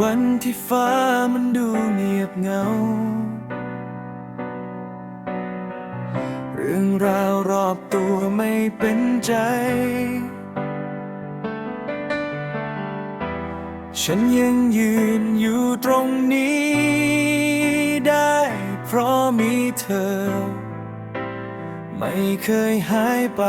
วันที่ฟ้ามันดูเงียบเหงา เรื่องราวรอบตัวไม่เป็นใจ ฉันยังยืนอยู่ตรงนี้ได้ เพราะมีเธอ ไม่เคยหายไป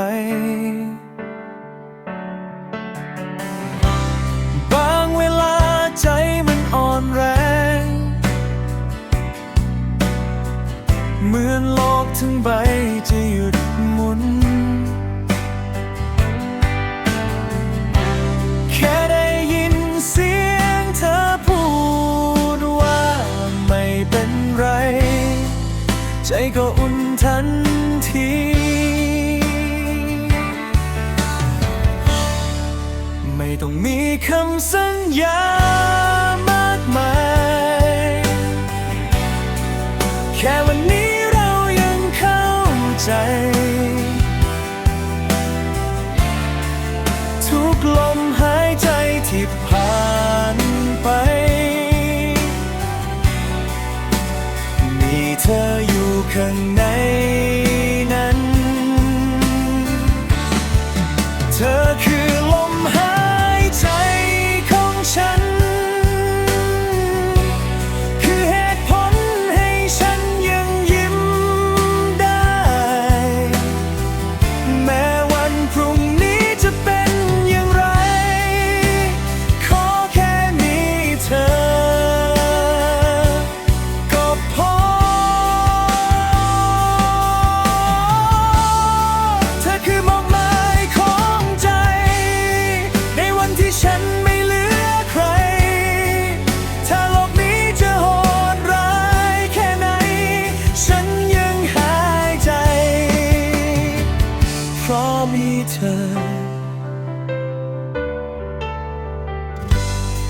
เหมือนโลกทั้งใบจะหยุดหมุน แค่ได้ยินเสียงเธอพูดว่าไม่เป็นไร ใจก็อุ่นทันทีไม่ต้องมีคำสัญญามากมาย แค่วันนี้ ธออยู่ข้างในนั้น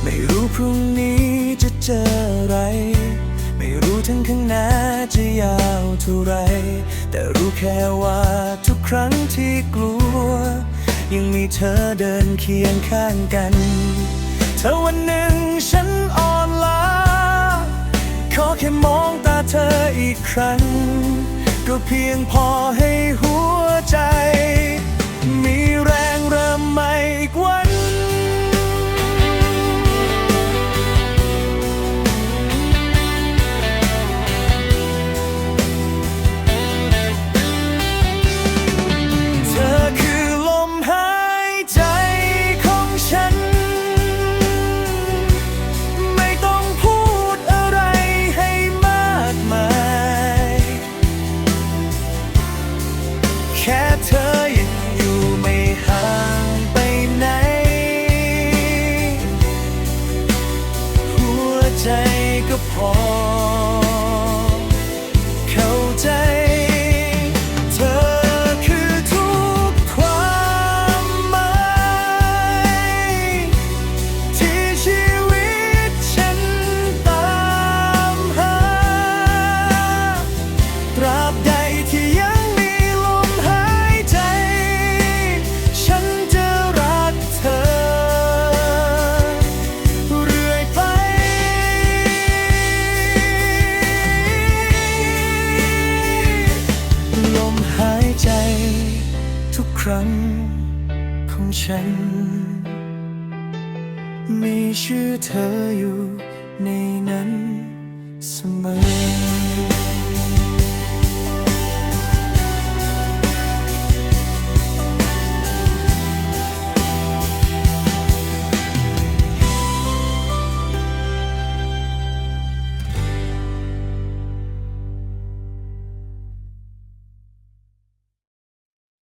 ไม่รู้พรุ่งนี้จะเจออะไร ไม่รู้ถึงข้างหน้าจะยาวเท่าไร แต่รู้แค่ว่าทุกครั้งที่กลัว ยังมีเธอเดินเคียงข้างกันถ้าวันหนึ่งฉันอ่อนล้า ขอแค่มองตาเธออีกครั้ง ก็เพียงพอให้หัวใจ แค่เธอยังอยู่ไม่ห่างไปไหน หัวใจก็พอ รั้งของฉัน มีชื่อเธออยู่ในนั้นเสมอ